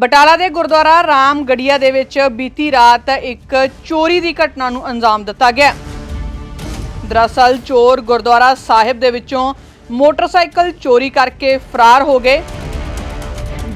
ਬਟਾਲਾ ਦੇ ਗੁਰਦੁਆਰਾ ਰਾਮ ਗੜੀਆ ਦੇ ਵਿੱਚ ਬੀਤੀ ਰਾਤ ਇੱਕ ਚੋਰੀ ਦੀ ਘਟਨਾ ਨੂੰ ਅੰਜਾਮ ਦਿੱਤਾ ਗਿਆ। ਦਰਅਸਲ ਚੋਰ ਗੁਰਦੁਆਰਾ ਸਾਹਿਬ ਦੇ ਵਿੱਚੋਂ ਮੋਟਰਸਾਈਕਲ ਚੋਰੀ ਕਰਕੇ ਫਰਾਰ ਹੋ ਗਏ,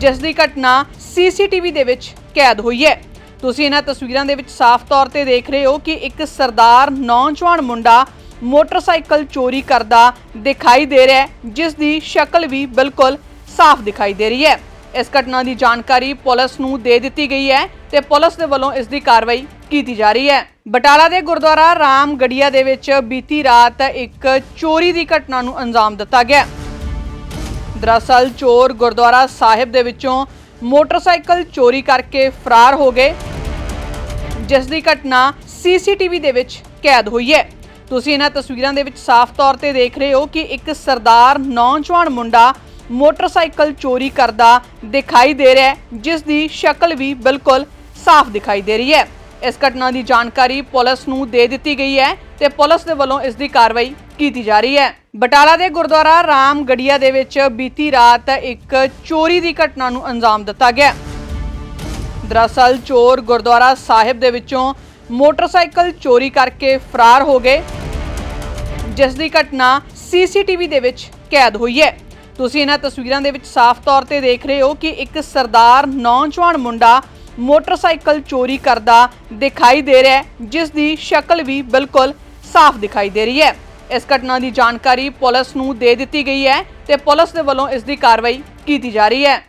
ਜਿਸ ਦੀ ਘਟਨਾ ਸੀਸੀਟੀਵੀ ਦੇ ਵਿੱਚ ਕੈਦ ਹੋਈ ਹੈ। ਤੁਸੀਂ ਇਹਨਾਂ ਤਸਵੀਰਾਂ ਦੇ ਵਿੱਚ ਸਾਫ਼ ਤੌਰ ਤੇ ਦੇਖ ਰਹੇ ਹੋ ਕਿ ਇੱਕ ਸਰਦਾਰ ਨੌਜਵਾਨ ਮੁੰਡਾ ਮੋਟਰਸਾਈਕਲ ਚੋਰੀ ਕਰਦਾ ਦਿਖਾਈ ਦੇ ਰਿਹਾ ਹੈ, ਜਿਸ ਦੀ ਸ਼ਕਲ ਵੀ ਬਿਲਕੁਲ ਸਾਫ਼ ਦਿਖਾਈ ਦੇ ਰਹੀ ਹੈ। ਇਸ ਘਟਨਾ ਦੀ ਜਾਣਕਾਰੀ ਪੁਲਿਸ ਨੂੰ ਦੇ ਦਿੱਤੀ ਗਈ ਹੈ ਤੇ ਪੁਲਿਸ ਦੇ ਵੱਲੋਂ ਇਸ ਦੀ ਕਾਰਵਾਈ ਕੀਤੀ ਜਾ ਰਹੀ ਹੈ। ਬਟਾਲਾ ਦੇ ਗੁਰਦੁਆਰਾ ਰਾਮ ਗੜੀਆ ਦੇ ਵਿੱਚ ਬੀਤੀ ਰਾਤ ਇੱਕ ਚੋਰੀ ਦੀ ਘਟਨਾ ਨੂੰ ਅੰਜਾਮ ਦਿੱਤਾ ਗਿਆ। ਦਰਅਸਲ ਚੋਰ ਗੁਰਦੁਆਰਾ ਸਾਹਿਬ ਦੇ ਵਿੱਚੋਂ ਮੋਟਰਸਾਈਕਲ ਚੋਰੀ ਕਰਕੇ ਫਰਾਰ ਹੋ ਗਏ, ਜਿਸ ਦੀ ਘਟਨਾ ਸੀਸੀਟੀਵੀ ਦੇ ਵਿੱਚ ਕੈਦ ਹੋਈ ਹੈ। ਤੁਸੀਂ ਇਹਨਾਂ ਤਸਵੀਰਾਂ ਦੇ ਵਿੱਚ ਸਾਫ਼ ਤੌਰ ਤੇ ਦੇਖ ਰਹੇ ਹੋ ਕਿ ਇੱਕ ਸਰਦਾਰ, ਨੌਜਵਾਨ ਮੁੰਡਾ ਮੋਟਰਸਾਈਕਲ ਚੋਰੀ ਕਰਦਾ ਦਿਖਾਈ ਦੇ ਰਿਹਾ ਹੈ, ਜਿਸ ਦੀ ਸ਼ਕਲ ਵੀ ਬਿਲਕੁਲ ਸਾਫ਼ ਦਿਖਾਈ ਦੇ ਰਹੀ ਹੈ। ਇਸ ਘਟਨਾ ਦੀ ਜਾਣਕਾਰੀ ਪੁਲਿਸ ਨੂੰ ਦੇ ਦਿੱਤੀ ਗਈ ਹੈ ਤੇ ਪੁਲਿਸ ਦੇ ਵੱਲੋਂ ਇਸ ਦੀ ਕਾਰਵਾਈ ਕੀਤੀ ਜਾ ਰਹੀ ਹੈ। ਬਟਾਲਾ ਦੇ ਗੁਰਦੁਆਰਾ ਰਾਮਗੜੀਆ ਦੇ ਵਿੱਚ ਬੀਤੀ ਰਾਤ ਇੱਕ ਚੋਰੀ ਦੀ ਘਟਨਾ ਨੂੰ ਅੰਜਾਮ ਦਿੱਤਾ ਗਿਆ। ਦਰਅਸਲ ਚੋਰ ਗੁਰਦੁਆਰਾ ਸਾਹਿਬ ਦੇ ਵਿੱਚੋਂ ਮੋਟਰਸਾਈਕਲ ਚੋਰੀ ਕਰਕੇ ਫਰਾਰ ਹੋ ਗਏ, ਜਿਸ ਦੀ ਘਟਨਾ ਸੀਸੀਟੀਵੀ ਦੇ ਵਿੱਚ ਕੈਦ ਹੋਈ ਹੈ। ਤੁਸੀਂ ਇਹਨਾਂ ਤਸਵੀਰਾਂ ਦੇ ਵਿੱਚ ਸਾਫ਼ ਤੌਰ ਤੇ ਦੇਖ ਰਹੇ ਹੋ ਕਿ ਇੱਕ ਸਰਦਾਰ ਨੌਜਵਾਨ ਮੁੰਡਾ ਮੋਟਰਸਾਈਕਲ ਚੋਰੀ ਕਰਦਾ ਦਿਖਾਈ ਦੇ ਰਿਹਾ ਹੈ, ਜਿਸ ਦੀ ਸ਼ਕਲ ਵੀ ਬਿਲਕੁਲ ਸਾਫ਼ ਦਿਖਾਈ ਦੇ ਰਹੀ ਹੈ। ਇਸ ਘਟਨਾ ਦੀ ਜਾਣਕਾਰੀ ਪੁਲਿਸ ਨੂੰ ਦੇ ਦਿੱਤੀ ਗਈ ਹੈ ਤੇ ਪੁਲਿਸ ਦੇ ਵੱਲੋਂ ਇਸ ਦੀ ਕਾਰਵਾਈ ਕੀਤੀ ਜਾ ਰਹੀ ਹੈ।